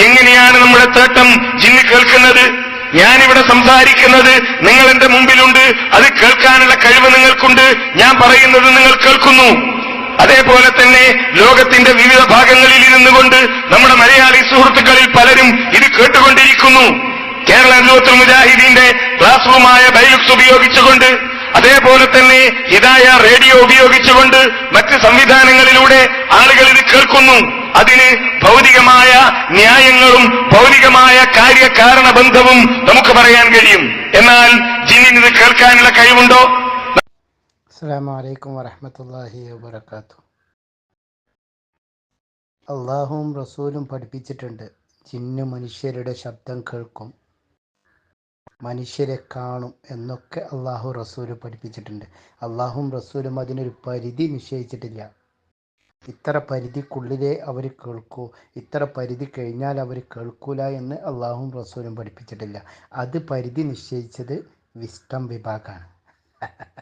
എങ്ങനെയാണ് നമ്മുടെ തേട്ടം ജിന്ന് കേൾക്കുന്നത്? ഞാനിവിടെ സംസാരിക്കുന്നത് നിങ്ങൾ എന്റെ മുമ്പിലുണ്ട്. അത് കേൾക്കാനുള്ള കഴിവ് നിങ്ങൾക്കുണ്ട്. ഞാൻ പറയുന്നത് നിങ്ങൾ കേൾക്കുന്നു. അതേപോലെ തന്നെ ലോകത്തിന്റെ വിവിധ ഭാഗങ്ങളിൽ ഇരുന്നു കൊണ്ട് നമ്മുടെ മലയാളി സുഹൃത്തുക്കളിൽ പലരും ഇത് കേട്ടുകൊണ്ടിരിക്കുന്നു. കേരള അനുഭവത്തിൽ മുജാഹിദീന്റെ ക്ലാസ് റൂമായ ബൈലുക്സ് ഉപയോഗിച്ചുകൊണ്ട് അതേപോലെ തന്നെ ഇതായ റേഡിയോ ഉപയോഗിച്ചുകൊണ്ട് മറ്റ് സംവിധാനങ്ങളിലൂടെ ആളുകൾ ഇത് കേൾക്കുന്നു. അതിന് ഭൗതികമായ ന്യായങ്ങളും ഭൗതികമായ കാര്യകാരണ ബന്ധവും നമുക്ക് പറയാൻ കഴിയും. എന്നാൽ ജിന്നിന് ഇത് കേൾക്കാനുള്ള കഴിവുണ്ടോ? അസ്സാം അള്ളാഹുവും റസൂലും പഠിപ്പിച്ചിട്ടുണ്ട്. ജിന്ന് മനുഷ്യരുടെ ശബ്ദം കേൾക്കും. മനുഷ്യരെ കാണും എന്നൊക്കെ അള്ളാഹു റസൂൽ പഠിപ്പിച്ചിട്ടുണ്ട്. അള്ളാഹും റസൂലും അതിനൊരു പരിധി നിശ്ചയിച്ചിട്ടില്ല. ഇത്ര പരിധിക്കുള്ളിലേ അവർ കേൾക്കൂ. ഇത്ര പരിധി കഴിഞ്ഞാൽ അവർ കേൾക്കൂല എന്ന് അള്ളാഹും റസൂലും പഠിപ്പിച്ചിട്ടില്ല. അത് പരിധി നിശ്ചയിച്ചത് വിസ്റ്റം വിഭാഗമാണ്